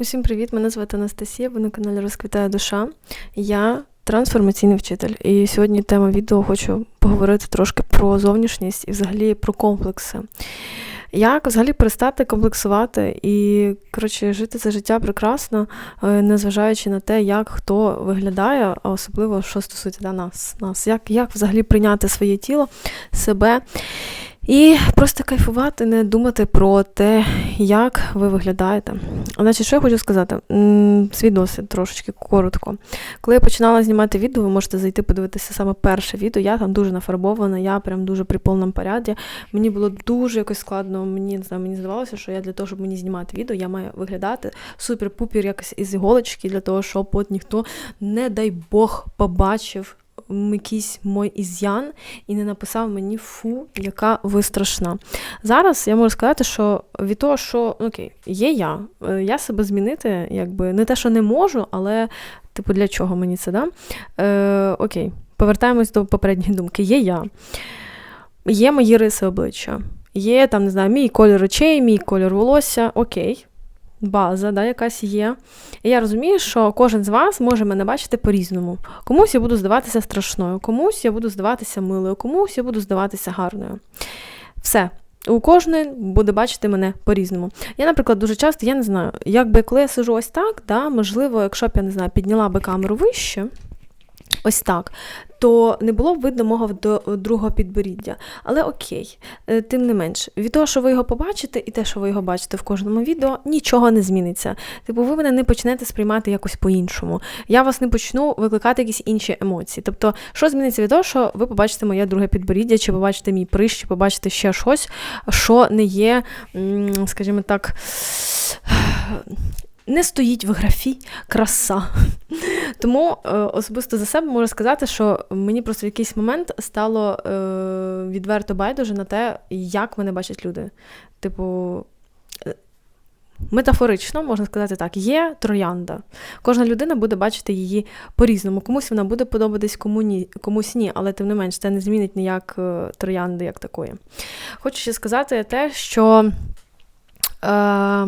Усім привіт! Мене звати Анастасія, ви на каналі Розквітає душа. Я трансформаційний вчитель. І сьогодні тема відео хочу поговорити трошки про зовнішність і взагалі про комплекси. Як взагалі перестати комплексувати і коротше, жити це життя прекрасно, е, незважаючи на те, як хто виглядає, а особливо що стосується нас, нас. Як, як взагалі прийняти своє тіло, себе. І просто кайфувати, не думати про те, як ви виглядаєте. Значить, що я хочу сказати? Свій досвід трошечки коротко. Коли я починала знімати відео, ви можете зайти подивитися саме перше відео. Я там дуже нафарбована, я прям дуже при повному поряді. Мені було дуже якось складно. Мені не знаю, мені здавалося, що я для того, щоб мені знімати відео, я маю виглядати супер-пупір якось із іголочки, для того, щоб от ніхто, не дай Бог, побачив якийсь мой із'ян і не написав мені фу, яка ви страшна. Зараз я можу сказати, що від того, що ну, окей, є я, е, я себе змінити, якби не те, що не можу, але типу для чого мені це да? Е, Окей, повертаємось до попередньої думки. Є я, є мої риси обличчя. Є там, не знаю, мій кольор очей, мій кольор волосся, окей база, да, якась є. І я розумію, що кожен з вас може мене бачити по-різному. Комусь я буду здаватися страшною, комусь я буду здаватися милою, комусь я буду здаватися гарною. Все. У кожної буде бачити мене по-різному. Я, наприклад, дуже часто, я не знаю, якби коли я сижу ось так, да, можливо, якщо б я не знаю, підняла би камеру вище, ось так, то не було б видно мого другого підборіддя. Але окей, е, тим не менш, від того, що ви його побачите, і те, що ви його бачите в кожному відео, нічого не зміниться. Типу, ви мене не почнете сприймати якось по-іншому. Я вас не почну викликати якісь інші емоції. Тобто, що зміниться від того, що ви побачите моє друге підборіддя, чи побачите мій прищ, чи побачите ще щось, що не є, скажімо так не стоїть в графі краса. Тому е, особисто за себе можу сказати, що мені просто в якийсь момент стало е, відверто байдуже на те, як мене бачать люди. Типу. Е, метафорично, можна сказати так, є троянда. Кожна людина буде бачити її по-різному. Комусь вона буде подобатись, кому ні, комусь ні, але тим не менш це не змінить ніяк троянди як такої. Хочу ще сказати те, що. Е,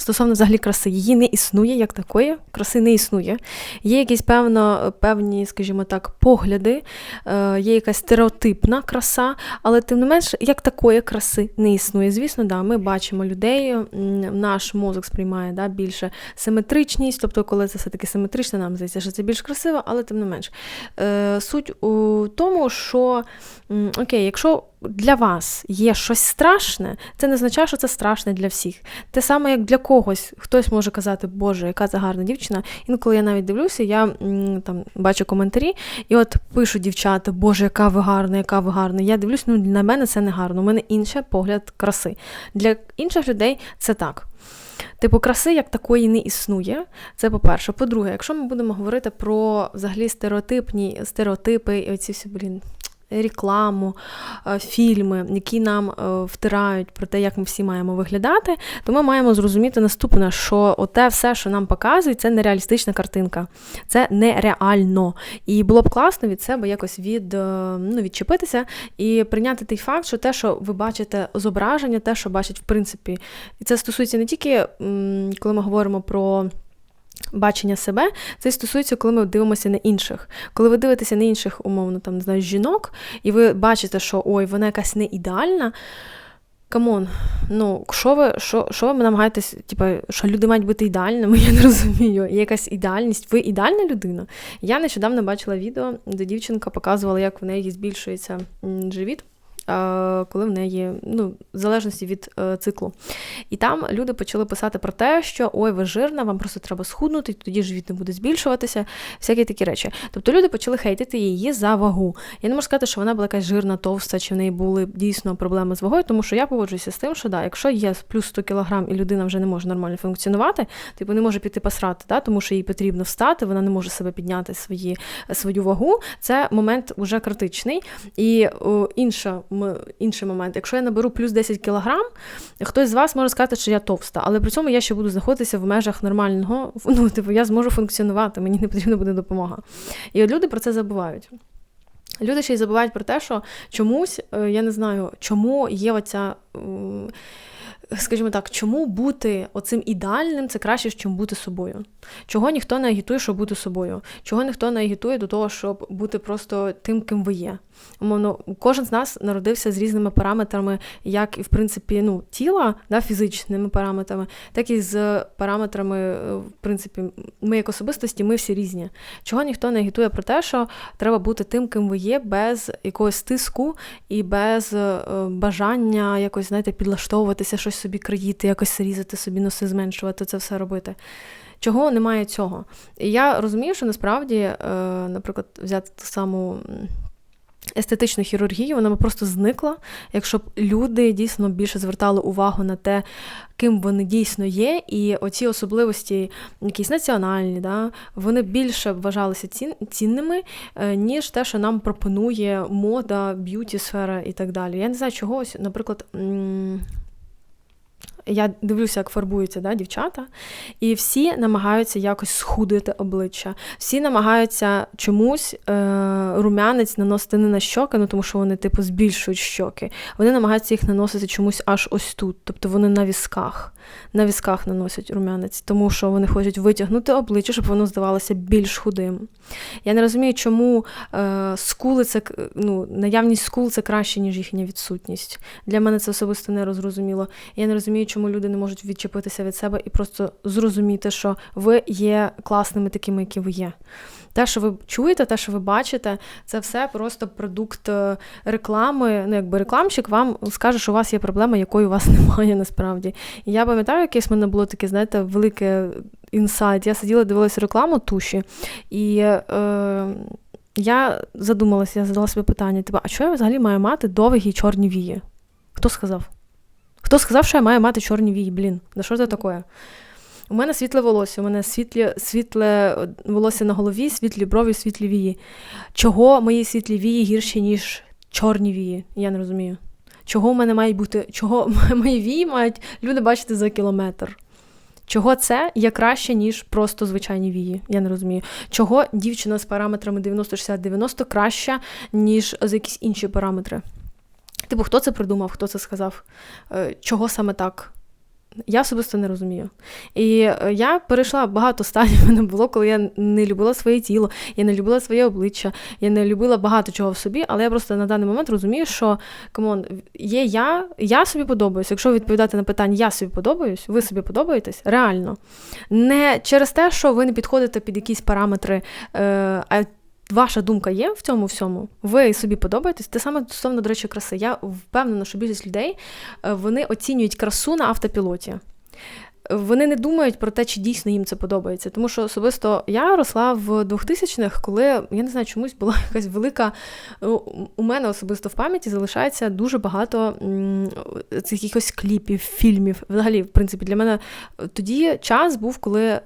стосовно взагалі краси, її не існує як такої, краси не існує. Є якісь певно, певні, скажімо так, погляди, е, є якась стереотипна краса, але тим не менш, як такої краси не існує. Звісно, да, ми бачимо людей, наш мозок сприймає да, більше симетричність, тобто, коли це все-таки симетрично, нам здається, що це більш красиво, але тим не менш. Е, суть у тому, що окей, якщо для вас є щось страшне, це не означає, що це страшне для всіх. Те саме, як для когось, хтось може казати, Боже, яка це гарна дівчина. Інколи я навіть дивлюся, я там бачу коментарі, і от пишуть дівчата, Боже, яка ви гарна, яка ви гарна. Я дивлюсь, ну на мене це не гарно. У мене інший погляд краси. Для інших людей це так. Типу, краси як такої не існує. Це по-перше. По-друге, якщо ми будемо говорити про взагалі стереотипні стереотипи і оці всі, блін, рекламу, е, фільми, які нам е, втирають про те, як ми всі маємо виглядати, то ми маємо зрозуміти наступне, що оте все, що нам показують, це нереалістична картинка. Це нереально. І було б класно від себе якось від, е, ну, відчепитися і прийняти той факт, що те, що ви бачите зображення, те, що бачать, в принципі, і це стосується не тільки коли ми говоримо про. Бачення себе, це стосується, коли ми дивимося на інших. Коли ви дивитеся на інших, умовно, там, не жінок, і ви бачите, що ой, вона якась не ідеальна. Камон, ну, що ви що, що ви намагаєтесь, типу, що люди мають бути ідеальними, я не розумію. Є якась ідеальність. Ви ідеальна людина? Я нещодавно бачила відео, де дівчинка показувала, як в неї збільшується живіт коли в неї ну, в залежності від е, циклу. І там люди почали писати про те, що ой, ви жирна, вам просто треба схуднути, тоді живіт не буде збільшуватися, всякі такі речі. Тобто люди почали хейтити її за вагу. Я не можу сказати, що вона була якась жирна, товста, чи в неї були дійсно проблеми з вагою, тому що я погоджуюся з тим, що да, якщо є плюс 100 кг і людина вже не може нормально функціонувати, типу не може піти посрати, да, тому що їй потрібно встати, вона не може себе підняти свої, свою вагу. Це момент вже критичний. І о, інша інший момент. Якщо я наберу плюс 10 кілограм, хтось з вас може сказати, що я товста, але при цьому я ще буду знаходитися в межах нормального, ну, типу, я зможу функціонувати, мені не потрібна буде допомога. І от люди про це забувають. Люди ще й забувають про те, що чомусь, е, я не знаю, чому є оця скажімо так, чому бути оцим ідеальним це краще, ніж бути собою? Чого ніхто не агітує, щоб бути собою? Чого ніхто не агітує до того, щоб бути просто тим, ким ви є? Умовно, кожен з нас народився з різними параметрами, як і в принципі ну, тіла, да, фізичними параметрами, так і з параметрами, е, в принципі, ми як особистості, ми всі різні. Чого ніхто не агітує про те, що треба бути тим, ким ви є, без якогось тиску і без е, бажання якось, знаєте, підлаштовуватися, щось собі країти, якось різати собі носи, зменшувати це все робити. Чого немає цього? І я розумію, що насправді, е, наприклад, взяти ту саму естетичну хірургію, вона б просто зникла, якщо б люди дійсно більше звертали увагу на те, ким вони дійсно є, і оці особливості, якісь національні, да, вони більше вважалися цінними, е, ніж те, що нам пропонує мода, б'юті сфера і так далі. Я не знаю, чогось, наприклад, я дивлюся, як фарбуються да, дівчата, і всі намагаються якось схудити обличчя. Всі намагаються чомусь е, рум'янець наносити не на щоки, ну тому що вони, типу, збільшують щоки. Вони намагаються їх наносити чомусь аж ось тут. Тобто вони на візках. На візках наносять рум'янець, тому що вони хочуть витягнути обличчя, щоб воно здавалося більш худим. Я не розумію, чому е, скули це ну, наявність скул це краще, ніж їхня відсутність. Для мене це особисто не розрозуміло. Я не розумію, чому люди не можуть відчепитися від себе і просто зрозуміти, що ви є класними такими, які ви є. Те, що ви чуєте, те, що ви бачите, це все просто продукт е, реклами. Ну, якби рекламщик вам скаже, що у вас є проблема, якої у вас немає насправді. І я пам'ятаю, якесь в мене було таке, знаєте, велике інсайт. Я сиділа, дивилася рекламу туші, і е, я задумалася, я задала собі питання: типу, а що я взагалі маю мати довгі чорні вії? Хто сказав? Хто сказав, що я маю мати чорні вії? Блін, да що це таке? У мене світле волосся, у мене світлі, світле волосся на голові, світлі брові, світлі вії. Чого мої світлі вії гірші, ніж чорні вії? Я не розумію. Чого в мене мають бути, чого мої вії мають люди бачити за кілометр? Чого це є краще, ніж просто звичайні вії? Я не розумію. Чого дівчина з параметрами 90-60-90 краща, ніж за якісь інші параметри? Типу, хто це придумав, хто це сказав? Е, чого саме так? Я особисто не розумію. І е, я перейшла багато стадій, в мене було, коли я не любила своє тіло, я не любила своє обличчя, я не любила багато чого в собі, але я просто на даний момент розумію, що камон, є я, я собі подобаюсь. Якщо відповідати на питання Я собі подобаюсь, ви собі подобаєтесь, реально. Не через те, що ви не підходите під якісь параметри, е, а ваша думка є в цьому всьому, ви собі подобаєтесь, те саме стосовно, до речі, краси. Я впевнена, що більшість людей е, вони оцінюють красу на автопілоті. Вони не думають про те, чи дійсно їм це подобається. Тому що особисто я росла в 2000-х, коли я не знаю, чомусь була якась велика. У мене особисто в пам'яті залишається дуже багато цих якихось кліпів, фільмів. Взагалі, в принципі, для мене тоді час був, коли е,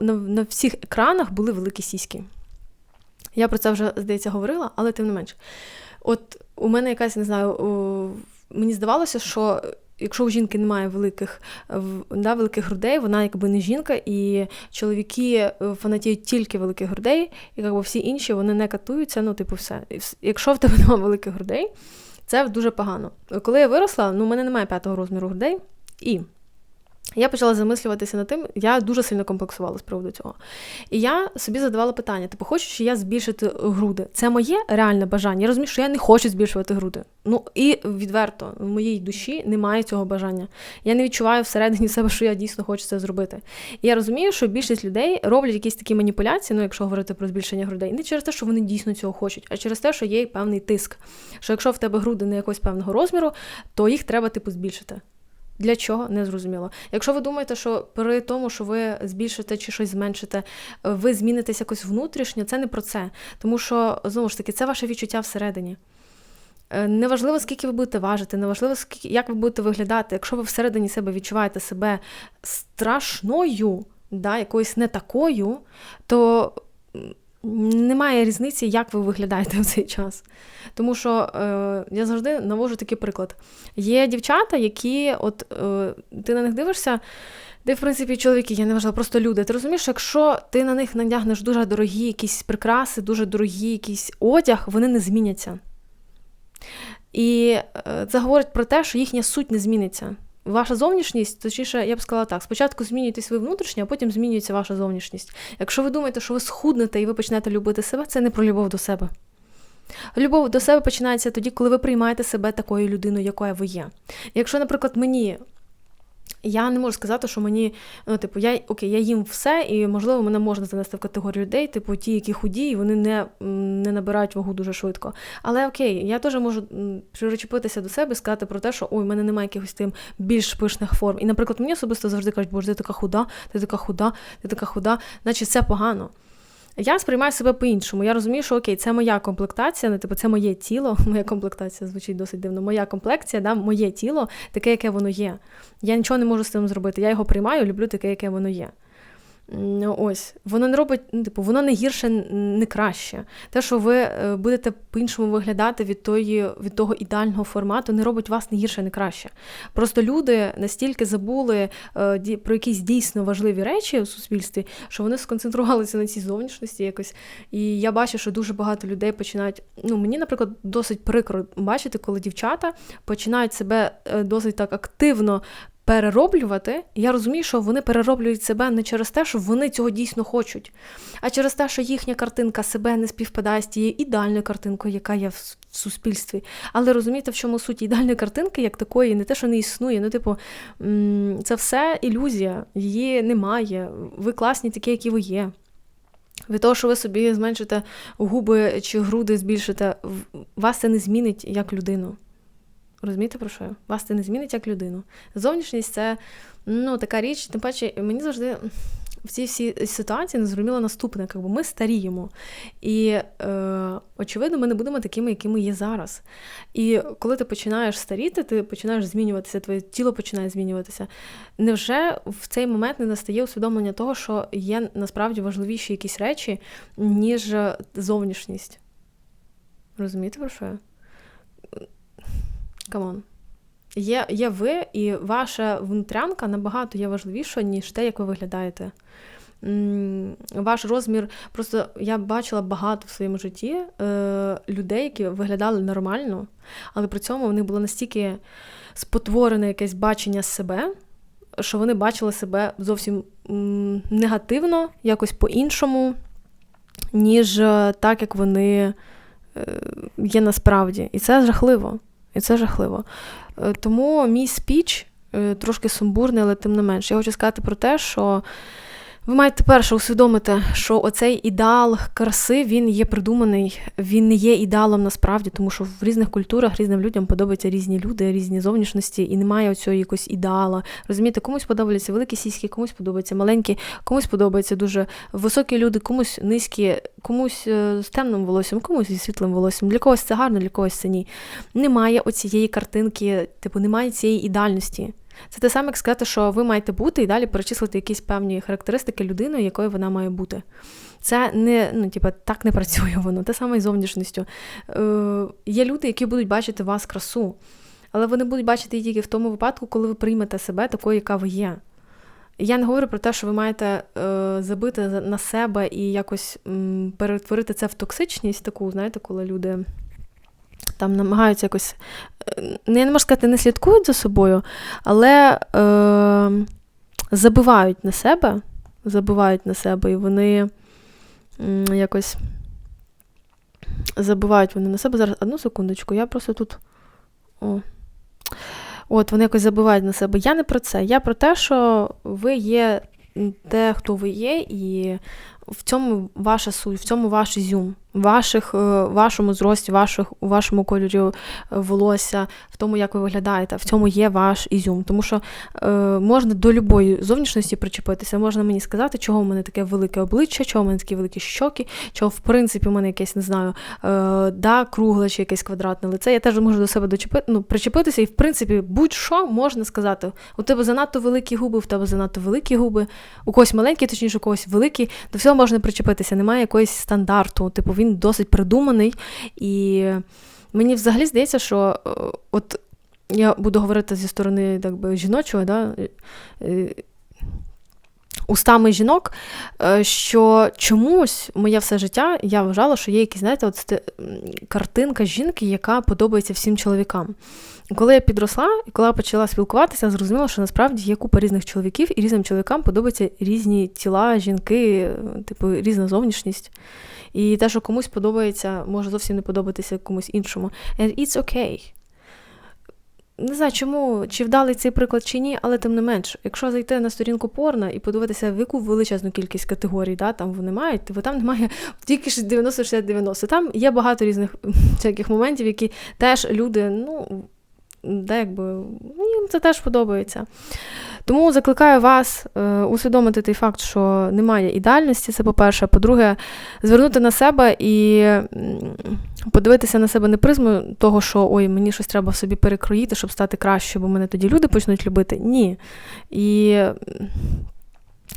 на всіх екранах були великі сіськи. Я про це вже, здається, говорила, але тим не менш. От у мене якась, не знаю, мені здавалося, що. Якщо у жінки немає великих да, великих грудей, вона якби не жінка, і чоловіки е, фанатіють тільки великих грудей, і якби всі інші вони не катуються, ну, типу, все. Якщо в тебе немає великих грудей, це дуже погано. Коли я виросла, ну, у мене немає п'ятого розміру грудей, і я почала замислюватися над тим, я дуже сильно комплексувала з приводу цього. І я собі задавала питання: типу, хочу чи я збільшити груди? Це моє реальне бажання. Я розумію, що я не хочу збільшувати груди. Ну і відверто, в моїй душі немає цього бажання. Я не відчуваю всередині себе, що я дійсно хочу це зробити. І я розумію, що більшість людей роблять якісь такі маніпуляції, ну якщо говорити про збільшення грудей, не через те, що вони дійсно цього хочуть, а через те, що є певний тиск. Що якщо в тебе груди не якогось певного розміру, то їх треба типу збільшити. Для чого не зрозуміло. Якщо ви думаєте, що при тому, що ви збільшите чи щось зменшите, ви змінитесь якось внутрішньо, це не про це. Тому що, знову ж таки, це ваше відчуття всередині. Е, неважливо, скільки ви будете важити, неважливо, скільки, як ви будете виглядати. Якщо ви всередині себе відчуваєте себе страшною, да, якоюсь не такою, то немає різниці, як ви виглядаєте в цей час. Тому що е, я завжди навожу такий приклад. Є дівчата, які, от е, ти на них дивишся, де, в принципі, чоловіки, я не вважала, просто люди. Ти розумієш, якщо ти на них надягнеш дуже дорогі якісь прикраси, дуже дорогі якийсь одяг, вони не зміняться. І е, це говорить про те, що їхня суть не зміниться. Ваша зовнішність, точніше, я б сказала так: спочатку змінюєтесь ви внутрішньо, а потім змінюється ваша зовнішність. Якщо ви думаєте, що ви схуднете і ви почнете любити себе, це не про любов до себе. Любов до себе починається тоді, коли ви приймаєте себе такою людиною, якою ви є. Якщо, наприклад, мені я не можу сказати, що мені, ну, типу, я окей, я їм все, і, можливо, мене можна занести в категорію людей, типу, ті, які худі, і вони не не набирають вагу дуже швидко. Але окей, я теж можу приречепитися до себе і сказати про те, що ой, в мене немає якихось тим більш пишних форм. І, наприклад, мені особисто завжди кажуть, боже, ти така худа, ти така худа, ти така худа, значить це погано. Я сприймаю себе по-іншому. Я розумію, що окей, це моя комплектація, не типу, це моє тіло. Моя комплектація звучить досить дивно. Моя комплекція, да, моє тіло, таке, яке воно є. Я нічого не можу з цим зробити. Я його приймаю, люблю таке, яке воно є. Ось, воно не робить, ну, типу, воно не гірше, не краще. Те, що ви е, будете по-іншому виглядати від тої, від того ідеального формату, не робить вас не гірше, не краще. Просто люди настільки забули е, про якісь дійсно важливі речі у суспільстві, що вони сконцентрувалися на цій зовнішності якось. І я бачу, що дуже багато людей починають. Ну, мені, наприклад, досить прикро бачити, коли дівчата починають себе е, досить так активно перероблювати, я розумію, що вони перероблюють себе не через те, що вони цього дійсно хочуть, а через те, що їхня картинка себе не співпадає з тією ідеальною картинкою, яка є в суспільстві. Але розумієте, в чому суть ідеальної картинки, як такої, не те, що не існує. Ну, типу, це все ілюзія, її немає. Ви класні такі, які ви є. Від того, що ви собі зменшите губи чи груди, збільшите, вас це не змінить як людину. Розумієте, про що? Вас це не змінить як людину. Зовнішність це ну, така річ, тим паче, мені завжди в цій всій ситуації не зрозуміло наступне, якби ми старіємо. І, е, очевидно, ми не будемо такими, якими є зараз. І коли ти починаєш старіти, ти починаєш змінюватися, твоє тіло починає змінюватися. Невже в цей момент не настає усвідомлення того, що є насправді важливіші якісь речі, ніж зовнішність? Розумієте, про що я? Камон. Є є ви, і ваша внутрянка набагато є важливіша, ніж те, як ви виглядаєте. Ваш розмір, просто я бачила багато в своєму житті е, людей, які виглядали нормально, але при цьому в них було настільки спотворене якесь бачення себе, що вони бачили себе зовсім негативно, якось по-іншому, ніж так, як вони е, є насправді. І це жахливо. І це жахливо. Е, тому мій спіч е, трошки сумбурний, але тим не менш. Я хочу сказати про те, що ви маєте перше усвідомити, що оцей ідеал краси він є придуманий, він не є ідеалом насправді, тому що в різних культурах різним людям подобаються різні люди, різні зовнішності, і немає оцього якогось ідеала. Розумієте, комусь подобаються великі сіськи, комусь подобаються маленькі, комусь подобаються дуже високі люди, комусь низькі, комусь е, з темним волоссям, комусь зі світлим волоссям. Для когось це гарно, для когось це ні. Немає оцієї картинки, типу, немає цієї ідеальності. Це те саме, як сказати, що ви маєте бути і далі перечислити якісь певні характеристики людини, якою вона має бути. Це не ну, типу, так не працює воно, те саме і зовнішністю. Е, Є люди, які будуть бачити вас красу, але вони будуть бачити її тільки в тому випадку, коли ви приймете себе такою, яка ви є. Я не говорю про те, що ви маєте е, забити на себе і якось м, перетворити це в токсичність, таку, знаєте, коли люди там намагаються якось, е, ну, не можу сказати, не слідкують за собою, але е, забивають на себе, забивають на себе, і вони якось забивають вони на себе. Зараз одну секундочку, я просто тут. О. От, вони якось забивають на себе. Я не про це. Я про те, що ви є те, хто ви є, і в цьому ваша суть, в цьому ваш ізюм ваших, е, вашому зрості, ваших, у вашому кольорі е, волосся, в тому, як ви виглядаєте, в цьому є ваш ізюм. Тому що е, можна до любої зовнішності причепитися, можна мені сказати, чого в мене таке велике обличчя, чого в мене такі великі щоки, чого, в принципі, в мене якесь, не знаю, е, да, кругле чи якесь квадратне лице. Я теж можу до себе дочепити, ну, причепитися, і, в принципі, будь-що можна сказати. У тебе занадто великі губи, в тебе занадто великі губи, у когось маленькі, точніше, у когось великі. До всього можна причепитися, немає якогось стандарту. Типу, він досить придуманий. І мені взагалі здається, що е, от я буду говорити зі сторони так би, жіночого, да, е, устами жінок, е, що чомусь моє все життя я вважала, що є якась, знаєте, от картинка жінки, яка подобається всім чоловікам. Коли я підросла і коли я почала спілкуватися, зрозуміла, що насправді є купа різних чоловіків, і різним чоловікам подобаються різні тіла, жінки, типу різна зовнішність. І те, що комусь подобається, може зовсім не подобатися комусь іншому. And it's okay. Не знаю, чому, чи вдалий цей приклад чи ні, але тим не менш, якщо зайти на сторінку порно і подивитися, в яку величезну кількість категорій да, там вони мають, то там немає тільки 90-60-90. Там є багато різних всяких моментів, які теж люди, ну де якби їм це теж подобається. Тому закликаю вас е, усвідомити той факт, що немає ідеальності, це по-перше. По-друге, звернути на себе і подивитися на себе не призму того, що ой, мені щось треба собі перекроїти, щоб стати краще, бо мене тоді люди почнуть любити. Ні. І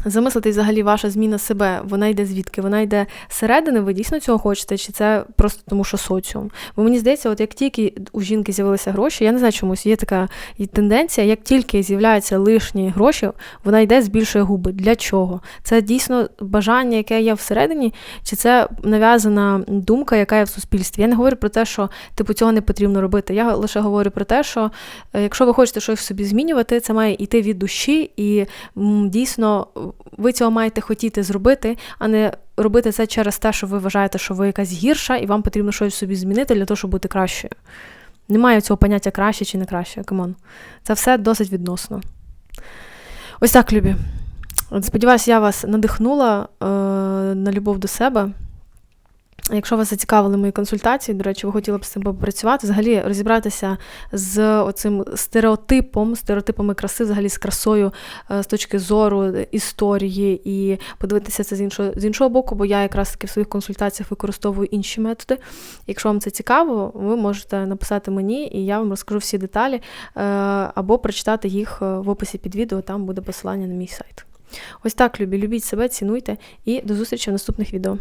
Замислити взагалі ваша зміна себе, вона йде звідки? Вона йде зсередини, ви дійсно цього хочете, чи це просто тому, що соціум? Бо мені здається, от як тільки у жінки з'явилися гроші, я не знаю чомусь, є така тенденція, як тільки з'являються лишні гроші, вона йде збільшує губи. Для чого? Це дійсно бажання, яке є всередині, чи це нав'язана думка, яка є в суспільстві? Я не говорю про те, що типу цього не потрібно робити. Я лише говорю про те, що е, якщо ви хочете щось в собі змінювати, це має йти від душі і дійсно ви цього маєте хотіти зробити, а не робити це через те, що ви вважаєте, що ви якась гірша, і вам потрібно щось собі змінити для того, щоб бути кращою. Немає цього поняття краще чи не краще. Камон. Це все досить відносно. Ось так, любі. Сподіваюся, я вас надихнула е, на любов до себе. Якщо вас зацікавили мої консультації, до речі, ви хотіли б з цим попрацювати, взагалі розібратися з оцим стереотипом, стереотипами краси, взагалі з красою е, з точки зору історії, і подивитися це з іншого з іншого боку, бо я якраз таки в своїх консультаціях використовую інші методи. Якщо вам це цікаво, ви можете написати мені, і я вам розкажу всі деталі, е, або прочитати їх е, в описі під відео, там буде посилання на мій сайт. Ось так, любі, любіть себе, цінуйте і до зустрічі в наступних відео.